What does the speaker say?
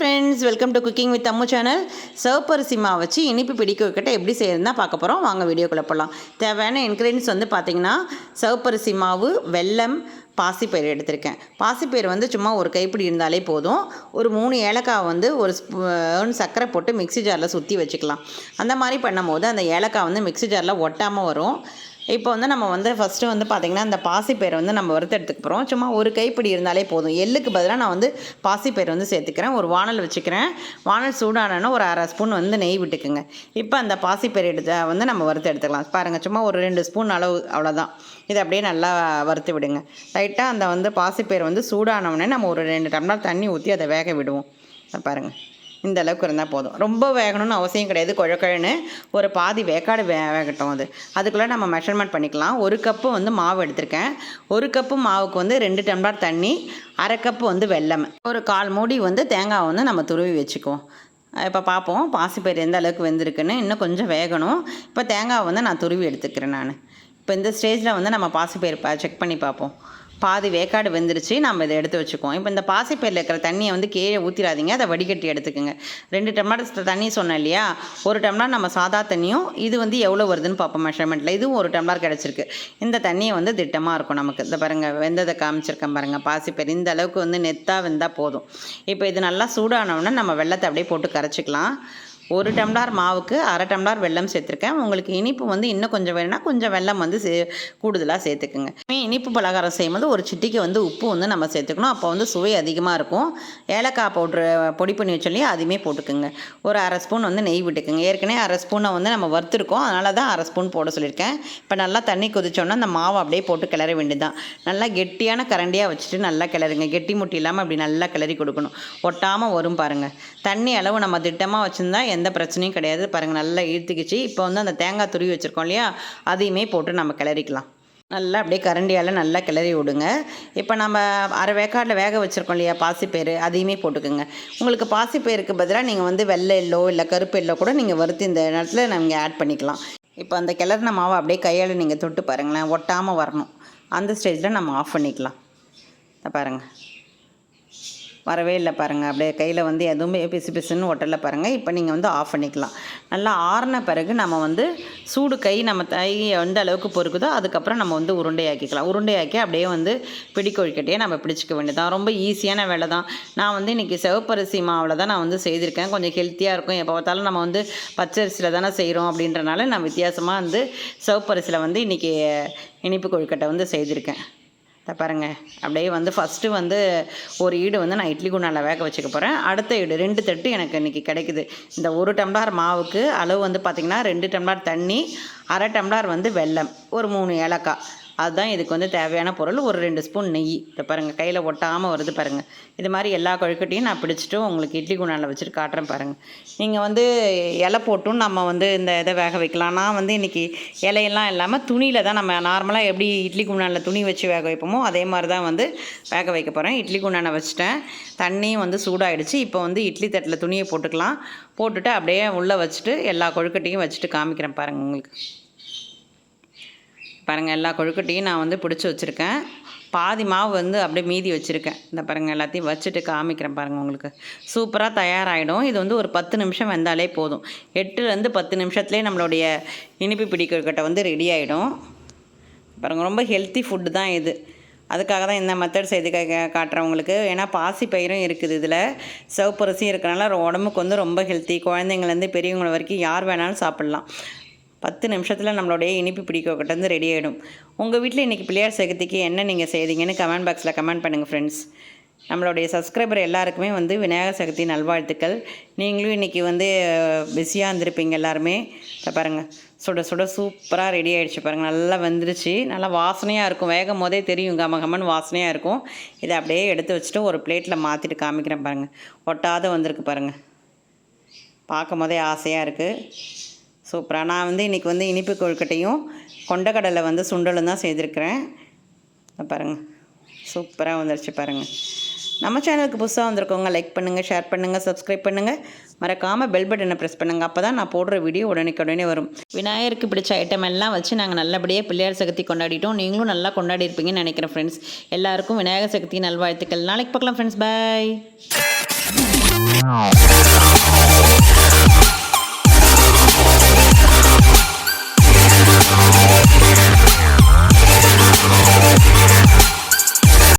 Friends welcome to cooking with Ammu channel சிவப்பரிசி மாவு வச்சு இனிப்பு பிடிக்க வைக்கட்ட எப்படி செய்யறதுனா பார்க்க போகிறோம் வாங்க வீடியோக்குள்ளே போகலாம் தேவையான இன்க்ரீடியன்ஸ் வந்து பார்த்தீங்கன்னா சிவப்பரிசி மாவு வெல்லம் பாசிப்பயிறு எடுத்திருக்கேன். பாசிப்பயிறு வந்து சும்மா ஒரு கைப்பிடி இருந்தாலே போதும். ஒரு மூணு ஏலக்காய் வந்து ஒரு ஸ்பூன் சர்க்கரை போட்டு மிக்ஸி ஜாரில் சுற்றி வச்சுக்கலாம். அந்த மாதிரி பண்ணும்போது அந்த ஏலக்காய் வந்து மிக்ஸி ஜாரில் ஒட்டாமல் வரும். இப்போ வந்து நம்ம வந்து ஃபஸ்ட்டு வந்து பார்த்திங்கன்னா அந்த பாசிப்பயிரை வந்து நம்ம வறுத்து எடுத்துக்க போகிறோம் சும்மா ஒரு கைப்பிடி இருந்தாலே போதும். எள்ளுக்கு பதிலாக நான் வந்து பாசிப்பயிறு வந்து சேர்த்துக்கிறேன். ஒரு வானல் வச்சுக்கிறேன். வானல் சூடானோன்னா ஒரு அரை ஸ்பூன் வந்து நெய் விட்டுக்குங்க. இப்போ அந்த பாசிப்பயிறு எடுத்த வந்து நம்ம வறுத்து எடுத்துக்கலாம் பாருங்கள் சும்மா ஒரு ரெண்டு ஸ்பூன் அளவு அவ்வளோதான் இதை அப்படியே நல்லா வறுத்து விடுங்க. லைட்டாக அந்த வந்து பாசிப்பயிறு வந்து சூடானவுடனே நம்ம ஒரு ரெண்டு டம்ளர் தண்ணி ஊற்றி அதை வேக விடுவோம். பாருங்கள் இந்த அளவுக்கு இருந்தால் போதும். ரொம்ப வேகணும்னு அவசியம் கிடையாது. குழக்கழன்னு ஒரு பாதி வேக்காடு வே வேகட்டும் அது. அதுக்குள்ளே நம்ம மெஷர்மெண்ட் பண்ணிக்கலாம். ஒரு கப்பு வந்து மாவு எடுத்திருக்கேன். ஒரு கப்பு மாவுக்கு வந்து ரெண்டு டம்ளர் தண்ணி அரை கப்பு வந்து வெள்ளம் ஒரு கால் மூடி வந்து தேங்காய் வந்து நம்ம துருவி வச்சுக்குவோம். இப்போ பார்ப்போம் பாசிப்பயிர் எந்த அளவுக்கு வெந்திருக்குன்னு இன்னும் கொஞ்சம் வேகணும். இப்போ தேங்காய் வந்து நான் துருவி எடுத்துக்கிறேன் நான். இப்போ இந்த ஸ்டேஜில் வந்து நம்ம பாசிப்பயிர் செக் பண்ணி பார்ப்போம் பாதி வேக்காடு வெந்துருச்சு நம்ம இதை எடுத்து வச்சுக்குவோம். இப்போ இந்த பாசிப்பயிரில் இருக்கிற தண்ணியை வந்து கீழே ஊற்றிடாதீங்க அதை வடிகட்டி எடுத்துக்கோங்க. ரெண்டு டம்ளர் தண்ணி சொன்னேன் இல்லையா? ஒரு டம்ளர் நம்ம சாதா தண்ணியும் இது வந்து எவ்வளோ வருதுன்னு பார்ப்போம் மெஷர்மெண்ட்டில் இதுவும் ஒரு டம்ளர் கிடச்சிருக்கு. இந்த தண்ணியை வந்து திட்டமாக இருக்கும் நமக்கு. இந்த பாருங்கள் வெந்ததை காமிச்சிருக்கேன் பாருங்கள் பாசிப்பயிறு இந்த அளவுக்கு வந்து நெத்தாக வெந்தால் போதும். இப்போ இது நல்லா சூடானவுடனே நம்ம வெள்ளத்தை அப்படியே போட்டு கரைச்சிக்கலாம். ஒரு டம்ளார் மாவுக்கு அரை டம்ளார் வெல்லம் சேர்த்துருக்கேன். உங்களுக்கு இனிப்பு வந்து இன்னும் கொஞ்சம் வேணும்னா கொஞ்சம் வெல்லம் வந்து சே கூடுதலாக சேர்த்துக்குங்க. இனிப்பு பலகாரம் செய்யும்போது ஒரு சிட்டிக்கு வந்து உப்பு வந்து நம்ம சேர்த்துக்கணும். அப்போ வந்து சுவை அதிகமாக இருக்கும். ஏலக்காய் பவுட்ரு பொடி பண்ணி வச்சோல்லையே அதுவுமே போட்டுக்குங்க. ஒரு அரை ஸ்பூன் வந்து நெய் விட்டுக்குங்க. ஏற்கனவே அரை ஸ்பூனை வந்து நம்ம வறுத்துருக்கோம். அதனால தான் அரை ஸ்பூன் போட சொல்லியிருக்கேன். இப்போ நல்லா தண்ணி கொதிச்சோன்னா அந்த மாவை அப்படியே போட்டு கிளற வேண்டியதுதான். நல்லா கெட்டியான கரண்டியாக வச்சுட்டு நல்லா கிளறுங்க. கெட்டி முட்டி இல்லாமல் அப்படி நல்லா கிளறி கொடுக்கணும். ஒட்டாமல் வரும் பாருங்கள் தண்ணி அளவு நம்ம திட்டமாக வச்சுருந்தா எந்த எந்த பிரச்சனையும் கிடையாது. பாருங்கள் நல்லா இழுத்துக்கிச்சு இப்போ வந்து அந்த தேங்காய் துருவி வச்சுருக்கோம் இல்லையா? அதையுமே போட்டு நம்ம கிளறிக்கலாம். நல்லா அப்படியே கரண்டியால் நல்லா கிளறி விடுங்க. இப்போ நம்ம அரை வேக்காட்டில் வேக வச்சுருக்கோம் இல்லையா பாசிப்பயிறு? அதையுமே போட்டுக்கோங்க. உங்களுக்கு பாசிப்பயிருக்கு பதிலாக நீங்கள் வந்து வெள்ளை எல்லோ இல்லை கருப்பு எல்லோ கூட நீங்கள் வறுத்து இந்த நேரத்தில் நீங்கள் ஆட் பண்ணிக்கலாம். இப்போ அந்த கிளறின மாவை அப்படியே கையால் நீங்கள் தொட்டு பாருங்களேன் ஒட்டாமல் வரணும். அந்த ஸ்டேஜில் நம்ம ஆஃப் பண்ணிக்கலாம். பாருங்கள் வரவே இல்லை பாருங்கள் அப்படியே கையில் வந்து எதுவுமே பிசு பிசுன்னு ஒட்டலை பாருங்கள் இப்போ நீங்கள் வந்து ஆஃப் பண்ணிக்கலாம். நல்லா ஆறின பிறகு நம்ம வந்து சூடு கை நம்ம தை எந்த அளவுக்கு பொறுக்குதோ அதுக்கப்புறம் நம்ம வந்து உருண்டையாக்கிக்கலாம். உருண்டையாக்கி அப்படியே வந்து பிடிக்கொழிக்கட்டையே நம்ம பிடிச்சிக்க வேண்டியதான் ரொம்ப ஈஸியான வேலை தான் நான் வந்து இன்றைக்கி சிவப்பரிசி மாவில் தான் நான் வந்து செய்திருக்கேன். கொஞ்சம் ஹெல்த்தியாக இருக்கும். எப்போ பார்த்தாலும் நம்ம வந்து பச்சரிசியில் தானே செய்கிறோம் அப்படின்றனால நான் வித்தியாசமாக வந்து சிவப்பரிசியில் வந்து இன்றைக்கி இனிப்பு கொழுக்கட்டை வந்து செய்திருக்கேன். இதை பாருங்கள் அப்படியே வந்து ஃபஸ்ட்டு வந்து ஒரு ஈடு வந்து நான் இட்லி குண்டானில் வேக வச்சுக்க போகிறேன் அடுத்த ஈடு ரெண்டு தட்டு எனக்கு இன்றைக்கி கிடைக்குது. இந்த ஒரு டம்ளார் மாவுக்கு அளவு வந்து பார்த்திங்கன்னா ரெண்டு டம்ளார் தண்ணி அரை டம்ளார் வந்து வெல்லம் ஒரு மூணு ஏலக்காய். அதுதான் இதுக்கு வந்து தேவையான பொருள். ஒரு ரெண்டு ஸ்பூன் நெய். இதை பாருங்கள் கையில் ஒட்டாமல் வருது பாருங்கள் இது மாதிரி எல்லா கொழுக்கட்டையும் நான் பிடிச்சிட்டு உங்களுக்கு இட்லி குண்டானில் வச்சுட்டு காட்டுறேன் பாருங்கள் நீங்கள் வந்து இலை போட்டும் நம்ம வந்து இந்த இதை வேக வைக்கலாம். நான் வந்து இன்றைக்கி இலையெல்லாம் இல்லாமல் துணியில் தான் நம்ம நார்மலாக எப்படி இட்லி குண்டானில் துணி வச்சு வேக வைப்போமோ அதே மாதிரி தான் வந்து வேக வைக்க போகிறேன் இட்லி குண்டானை வச்சுட்டேன். தண்ணியும் வந்து சூடாகிடுச்சு இப்போ வந்து இட்லி தட்டில் துணியை போட்டுக்கலாம். போட்டுட்டு அப்படியே உள்ளே வச்சுட்டு எல்லா கொழுக்கட்டையும் வச்சுட்டு காமிக்கிறேன் பாருங்கள் உங்களுக்கு. பாருங்கள் எல்லா கொழுக்கட்டையும் நான் வந்து பிடிச்சி வச்சுருக்கேன். பாதி மாவு வந்து அப்படியே மீதி வச்சுருக்கேன். இந்த பாருங்கள் எல்லாத்தையும் வச்சுட்டு காமிக்கிறேன் பாருங்கள் உங்களுக்கு. சூப்பராக தயாராகிடும் இது வந்து ஒரு பத்து நிமிஷம் வந்தாலே போதும். எட்டுலேருந்து பத்து நிமிஷத்துலேயே நம்மளுடைய இனிப்பு பிடிக்கொழுக்கட்டை வந்து ரெடி ஆகிடும் பாருங்கள் ரொம்ப ஹெல்த்தி ஃபுட்டு தான் இது. அதுக்காக தான் இந்த மெத்தட் செய்து காட்டுறவங்களுக்கு. ஏன்னா பாசி பயிரும் இருக்குது இதில். சிவப்பரிசியும் இருக்கிறனால உடம்புக்கு வந்து ரொம்ப ஹெல்த்தி குழந்தைங்கள்லேருந்து பெரியவங்க வரைக்கும் யார் வேணாலும் சாப்பிட்லாம். பத்து நிமிஷத்தில் நம்மளுடைய இனிப்பு பிடிக்கொட்டை வந்து ரெடி ஆகிடும் உங்கள் வீட்டில் இன்றைக்கி பிள்ளையார் சதுர்த்திக்கு என்ன நீங்கள் செய்தீங்கன்னு கமெண்ட் பாக்ஸில் கமெண்ட் பண்ணுங்கள் ஃப்ரெண்ட்ஸ் நம்மளுடைய சப்ஸ்கிரைபர் எல்லாருக்குமே வந்து விநாயகர் சதுர்த்தி நல்வாழ்த்துக்கள். நீங்களும் இன்றைக்கி வந்து பிஸியாக இருந்திருப்பீங்க எல்லாருமே. பாருங்கள் சுட சுட சூப்பராக ரெடி ஆகிடுச்சு பாருங்கள் நல்லா வந்துருச்சு. நல்லா வாசனையாக இருக்கும். வேகும் போதே தெரியும். கம கமன் வாசனையாக இருக்கும். இதை அப்படியே எடுத்து வச்சுட்டு ஒரு பிளேட்டில் மாற்றிட்டு காமிக்கிறேன் பாருங்கள் ஒட்டாத வந்திருக்கு பாருங்கள் பார்க்கும் போதே ஆசையாக இருக்குது சூப்பராக நான் வந்து இன்றைக்கி வந்து இனிப்பு கொழுக்கட்டையும் கொண்டக்கடலை வந்து சுண்டலும் தான் செய்திருக்கிறேன். பாருங்கள் சூப்பராக வந்துருச்சு பாருங்கள் நம்ம சேனலுக்கு புதுசாக வந்திருக்கவங்க லைக் பண்ணுங்கள் ஷேர் பண்ணுங்கள் சப்ஸ்கிரைப் பண்ணுங்கள் மறக்காமல் பெல் பட்டனை ப்ரெஸ் பண்ணுங்கள் அப்போ தான் நான் போடுற வீடியோ உடனே வரும். விநாயகருக்கு பிடிச்ச ஐட்டம் எல்லாம் வச்சு நாங்கள் நல்லபடியாக பிள்ளையார் சக்தி கொண்டாடிட்டோம். நீங்களும் நல்லா கொண்டாடி இருப்பீங்கன்னு நினைக்கிறேன் ஃப்ரெண்ட்ஸ் எல்லாருக்கும் விநாயகர் சக்தி நல்வாழ்த்துக்கள். நாளைக்கு பார்க்கலாம் ஃப்ரெண்ட்ஸ் பாய்